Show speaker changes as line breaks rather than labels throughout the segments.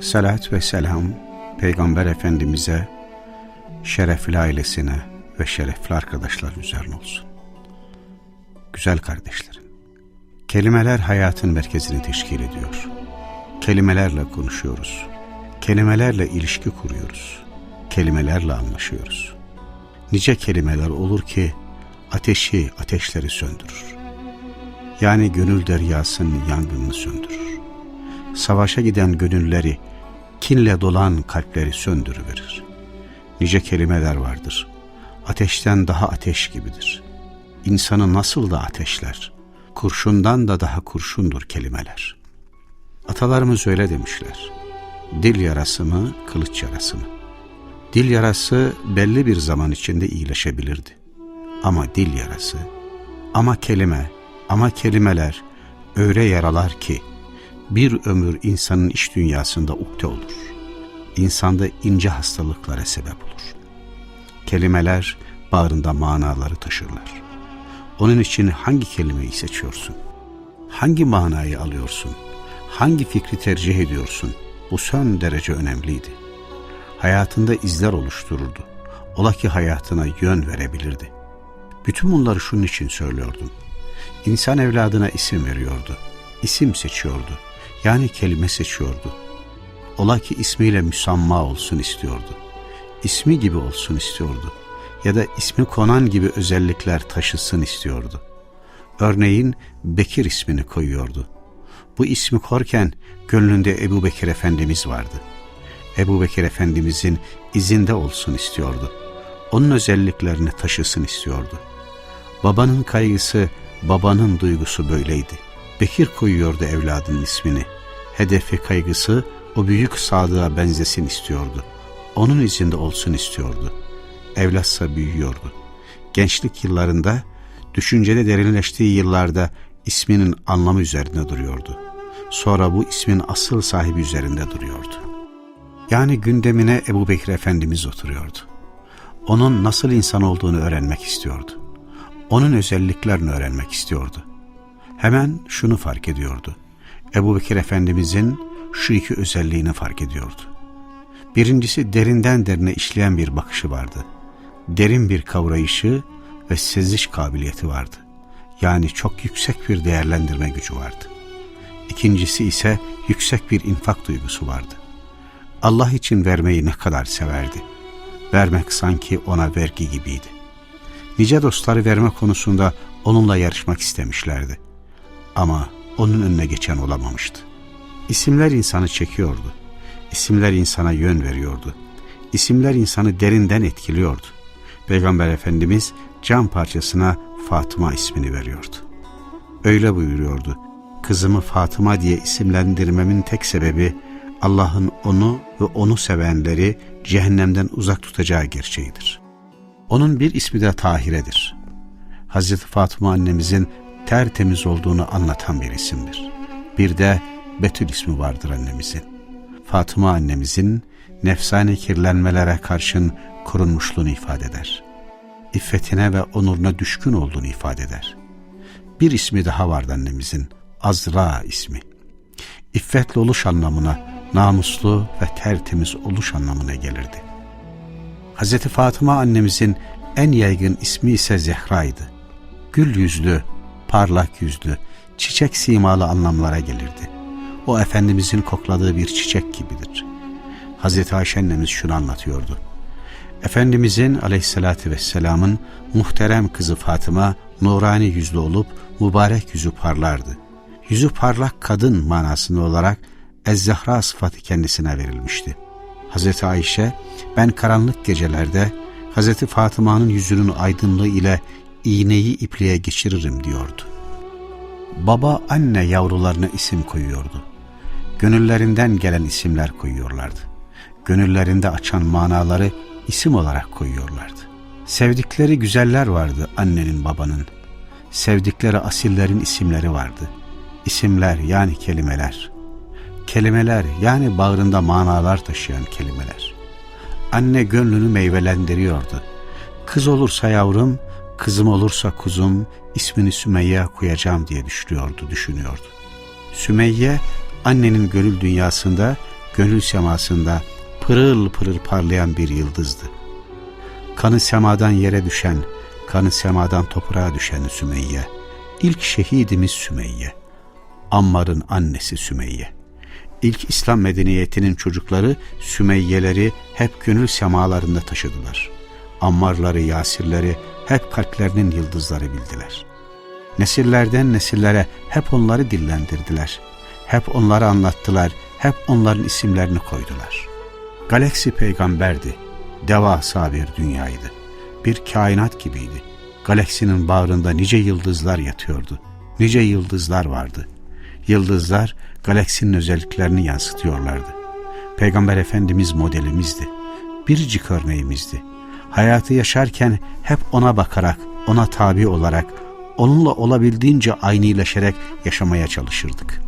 Salat ve selam Peygamber Efendimiz'e, şerefli ailesine ve şerefli arkadaşlar üzerine olsun. Güzel kardeşlerim, kelimeler hayatın merkezini teşkil ediyor. Kelimelerle konuşuyoruz. Kelimelerle ilişki kuruyoruz. Kelimelerle anlaşıyoruz. Nice kelimeler olur ki ateşi, ateşleri söndürür. Yani gönül deryasının yangınını söndürür. Savaşa giden gönülleri, kinle dolan kalpleri söndürüverir. Nice kelimeler vardır. Ateşten daha ateş gibidir. İnsanı nasıl da ateşler, kurşundan da daha kurşundur kelimeler. Atalarımız öyle demişler. Dil yarası mı, kılıç yarası mı? Dil yarası belli bir zaman içinde iyileşebilirdi. Ama dil yarası, ama kelime, ama kelimeler öyle yaralar ki bir ömür insanın iç dünyasında ukde olur. İnsanda ince hastalıklara sebep olur. Kelimeler bağrında manaları taşırlar. Onun için hangi kelimeyi seçiyorsun? Hangi manayı alıyorsun? Hangi fikri tercih ediyorsun? Bu son derece önemliydi. Hayatında izler oluştururdu. Ola ki hayatına yön verebilirdi. Bütün bunları şunun için söylüyordum. İnsan evladına isim veriyordu. İsim seçiyordu. Yani kelime seçiyordu. Ola ki ismiyle müsamma olsun istiyordu. İsmi gibi olsun istiyordu. Ya da ismi konan gibi özellikler taşısın istiyordu. Örneğin Bekir ismini koyuyordu. Bu ismi korken gönlünde Ebu Bekir Efendimiz vardı. Ebu Bekir Efendimizin izinde olsun istiyordu. Onun özelliklerini taşısın istiyordu. Babanın kaygısı, babanın duygusu böyleydi. Bekir koyuyordu evladının ismini. Hedefi kaygısı o büyük sadığa benzesin istiyordu. Onun izinde olsun istiyordu. Evlatsa büyüyordu. Gençlik yıllarında, düşüncede derinleştiği yıllarda isminin anlamı üzerinde duruyordu. Sonra bu ismin asıl sahibi üzerinde duruyordu. Yani gündemine Ebu Bekir Efendimiz oturuyordu. Onun nasıl insan olduğunu öğrenmek istiyordu. Onun özelliklerini öğrenmek istiyordu. Hemen şunu fark ediyordu. Ebu Bekir Efendimizin şu iki özelliğini fark ediyordu. Birincisi derinden derine işleyen bir bakışı vardı. Derin bir kavrayışı ve seziş kabiliyeti vardı. Yani çok yüksek bir değerlendirme gücü vardı. İkincisi ise yüksek bir infak duygusu vardı. Allah için vermeyi ne kadar severdi. Vermek sanki ona vergi gibiydi. Nice dostları verme konusunda onunla yarışmak istemişlerdi. Ama onun önüne geçen olamamıştı. İsimler insanı çekiyordu. İsimler insana yön veriyordu. İsimler insanı derinden etkiliyordu. Peygamber Efendimiz can parçasına Fatıma ismini veriyordu. Öyle buyuruyordu. Kızımı Fatıma diye isimlendirmemin tek sebebi Allah'ın onu ve onu sevenleri cehennemden uzak tutacağı gerçeğidir. Onun bir ismi de Tahire'dir. Hazreti Fatıma annemizin tertemiz olduğunu anlatan bir isimdir. Bir de Betül ismi vardır annemizin. Fatıma annemizin nefsani kirlenmelere karşın korunmuşluğunu ifade eder. İffetine ve onuruna düşkün olduğunu ifade eder. Bir ismi daha vardı annemizin, Azra ismi. İffetli oluş anlamına, namuslu ve tertemiz oluş anlamına gelirdi. Hz. Fatıma annemizin en yaygın ismi ise Zehra'ydı. Gül yüzlü, parlak yüzlü, çiçek simalı anlamlara gelirdi. O Efendimizin kokladığı bir çiçek gibidir. Hz. Ayşe annemiz şunu anlatıyordu. Efendimizin aleyhissalatü vesselamın muhterem kızı Fatıma nurani yüzlü olup mübarek yüzü parlardı. Yüzü parlak kadın manasında olarak Ez-Zahra sıfatı kendisine verilmişti. Hz. Ayşe ben karanlık gecelerde Hz. Fatıma'nın yüzünün aydınlığı ile iğneyi ipliğe geçiririm diyordu. Baba anne yavrularına isim koyuyordu. Gönüllerinden gelen isimler koyuyorlardı. gönüllerinde açan manaları isim olarak koyuyorlardı. Sevdikleri güzeller vardı annenin babanın. Sevdikleri asillerin isimleri vardı. İsimler yani kelimeler. Kelimeler yani bağrında manalar taşıyan kelimeler. Anne gönlünü meyvelendiriyordu. Kız olursa yavrum, kızım olursa kuzum, ismini Sümeyye koyacağım diye düşünüyordu, düşünüyordu. Sümeyye, annenin gönül dünyasında, gönül semasında pırıl pırıl parlayan bir yıldızdı. Kanı semadan yere düşen, kanı semadan toprağa düşen Sümeyye. İlk şehidimiz Sümeyye. Ammar'ın annesi Sümeyye. İlk İslam medeniyetinin çocukları Sümeyyeleri hep gönül semalarında taşıdılar. Ammarları, Yasirleri hep kalplerinin yıldızları bildiler. Nesillerden nesillere hep onları dillendirdiler. Hep onları anlattılar, hep onların isimlerini koydular. Galaksi peygamberdi, devasa bir dünyaydı. Bir kainat gibiydi. Galaksinin bağrında nice yıldızlar yatıyordu. Nice yıldızlar vardı. Yıldızlar galaksinin özelliklerini yansıtıyorlardı. Peygamber Efendimiz modelimizdi. Biricik örneğimizdi. Hayatı yaşarken hep ona bakarak, ona tabi olarak, onunla olabildiğince aynıleşerek yaşamaya çalışırdık.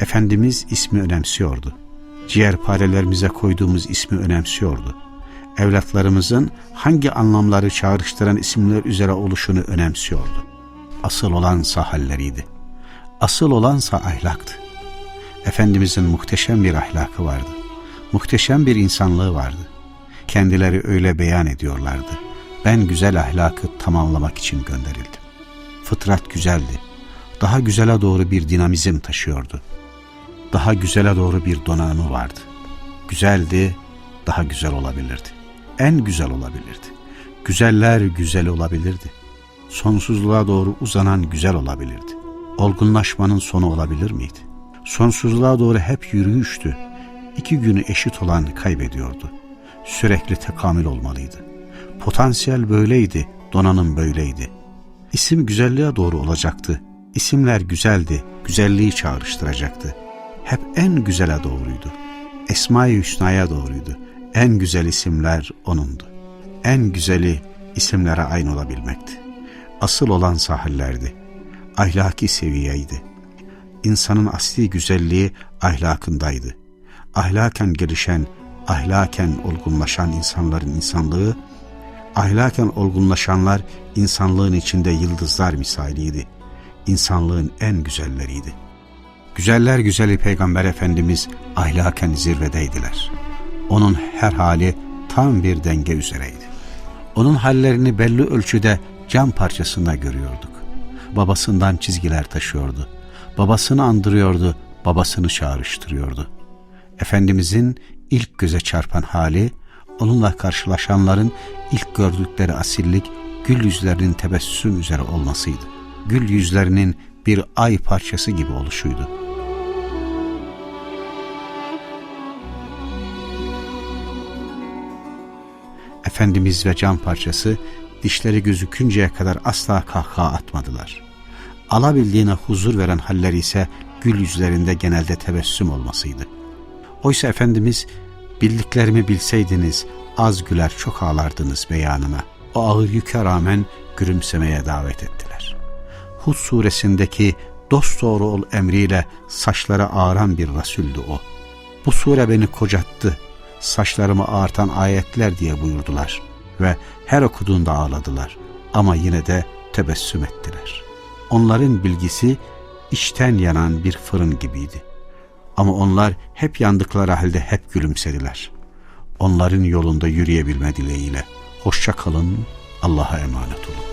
Efendimiz ismi önemsiyordu. Ciğerparelerimize koyduğumuz ismi önemsiyordu. Evlatlarımızın hangi anlamları çağrıştıran isimler üzere oluşunu önemsiyordu. Asıl olansa halleriydi. Asıl olansa ahlaktı. Efendimizin muhteşem bir ahlakı vardı. Muhteşem bir insanlığı vardı. Kendileri öyle beyan ediyorlardı. Ben güzel ahlakı tamamlamak için gönderildim. Fıtrat güzeldi. Daha güzele doğru bir dinamizm taşıyordu. Daha güzele doğru bir donanımı vardı. Güzeldi, daha güzel olabilirdi. En güzel olabilirdi. Güzeller güzel olabilirdi. Sonsuzluğa doğru uzanan güzel olabilirdi. Olgunlaşmanın sonu olabilir miydi? Sonsuzluğa doğru hep yürüyüştü. İki günü eşit olan kaybediyordu. Sürekli tekamül olmalıydı. Potansiyel böyleydi, donanım böyleydi. İsim güzelliğe doğru olacaktı. İsimler güzeldi, güzelliği çağrıştıracaktı. Hep en güzele doğruydu. Esma-i Hüsna'ya doğruydu. En güzel isimler O'nundu. En güzeli isimlere aynı olabilmekti. Asıl olan sahallerdi. Ahlaki seviyeydi. İnsanın asli güzelliği ahlakındaydı. Ahlaken gelişen, ahlaken olgunlaşan insanların insanlığı, ahlaken olgunlaşanlar insanlığın içinde yıldızlar misaliydi. İnsanlığın en güzelleriydi. Güzeller güzeli Peygamber Efendimiz ahlaken zirvedeydiler. Onun her hali tam bir denge üzereydi. Onun hallerini belli ölçüde cam parçasında görüyorduk. Babasından çizgiler taşıyordu. Babasını andırıyordu, babasını çağrıştırıyordu. Efendimizin ilk göze çarpan hali, onunla karşılaşanların ilk gördükleri asillik, gül yüzlerinin tebessüm üzere olmasıydı. Gül yüzlerinin bir ay parçası gibi oluşuydu. Efendimiz ve cam parçası dişleri gözükünceye kadar asla kahkaha atmadılar. Alabildiğine huzur veren haller ise gül yüzlerinde genelde tebessüm olmasıydı. Oysa Efendimiz bildiklerimi bilseydiniz az güler çok ağlardınız beyanına. O ağır yüke rağmen gülümsemeye davet ettiler. Hud suresindeki dost doğru ol emriyle saçlara ağıran bir Resuldü o. Bu sure beni kocattı, saçlarımı ağartan ayetler diye buyurdular ve her okuduğunda ağladılar ama yine de tebessüm ettiler. Onların bilgisi içten yanan bir fırın gibiydi. Ama onlar hep yandıkları halde hep gülümsediler. Onların yolunda yürüyebilme dileğiyle. Hoşça kalın, Allah'a emanet olun.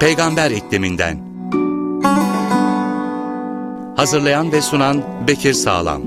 Peygamber ikliminden. Hazırlayan ve sunan Bekir Sağlam.